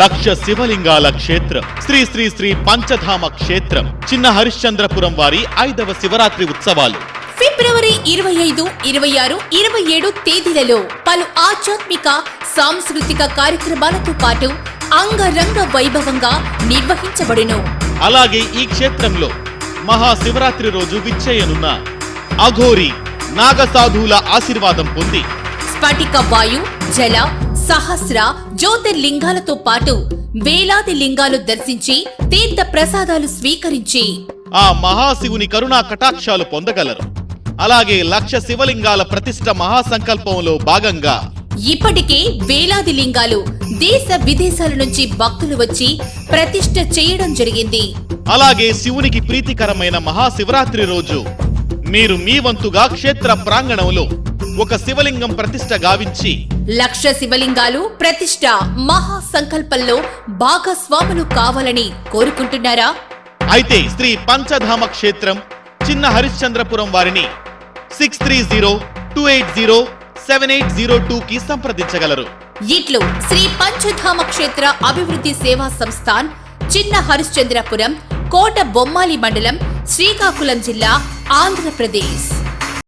లక్ష శివలింగాల క్షేత్రం. శ్రీ శ్రీ శ్రీ పంచధామ క్షేత్రం. చిన్న హరిశ్చంద్రపురం వారి ఐదవ శివరాత్రి ఉత్సవాలు. ఫిబ్రవరి ఇరవై ఐదు ఇరవై ఆరు ఇరవై ఏడు తేదీలలో పలు ఆధ్యాత్మిక సాంస్కృతిక కార్యక్రమాలతో పాటు అంగరంగ వైభవంగా నిర్వహించబడును. అలాగే ఈ క్షేత్రంలో మహాశివరాత్రి రోజు విచ్చేయనున్న అఘోరి నాగసాధువుల ఆశీర్వాదం పొంది. స్ఫటిక వాయు జల సహస్ర జ్యోతిర్లింగాలతో పాటు వేలాది లింగాలు దర్శించి తీర్థ ప్రసాదాలు స్వీకరించి ఆ మహాశివుని కరుణా కటాక్షాలు పొందగలరు. అలాగే లక్ష శివలింగాల ప్రతిష్ట మహాసంకల్పంలో భాగంగా ఇప్పటికే వేలాది లింగాలు దేశ విదేశాల నుంచి భక్తులు వచ్చి ప్రతిష్ఠ చేయడం జరిగింది. అలాగే శివునికి ప్రీతికరమైన మహాశివరాత్రి రోజు. మీరు మీ వంతుగా క్షేత్ర ప్రాంగణంలో ఒక శివలింగం ప్రతిష్ట గావించి లక్ష శివలింగాలు ప్రతిష్ఠ మహా సంకల్పంలో భాగస్వాములు కావాలని కోరుకుంటున్నారా? అయితే శ్రీ పంచధామ క్షేత్రం చిన్న హరిశ్చంద్రపురం వారిని six three zero two eight zero seven eight zero two కి సంప్రదించగలరు. ఇట్లు శ్రీ పంచధామ క్షేత్ర అభివృద్ధి సేవా సంస్థాన్ చిన్న హరిశ్చంద్రపురం కోట బొమ్మాలి మండలం శ్రీకాకుళం జిల్లా ఆంధ్రప్రదేశ్.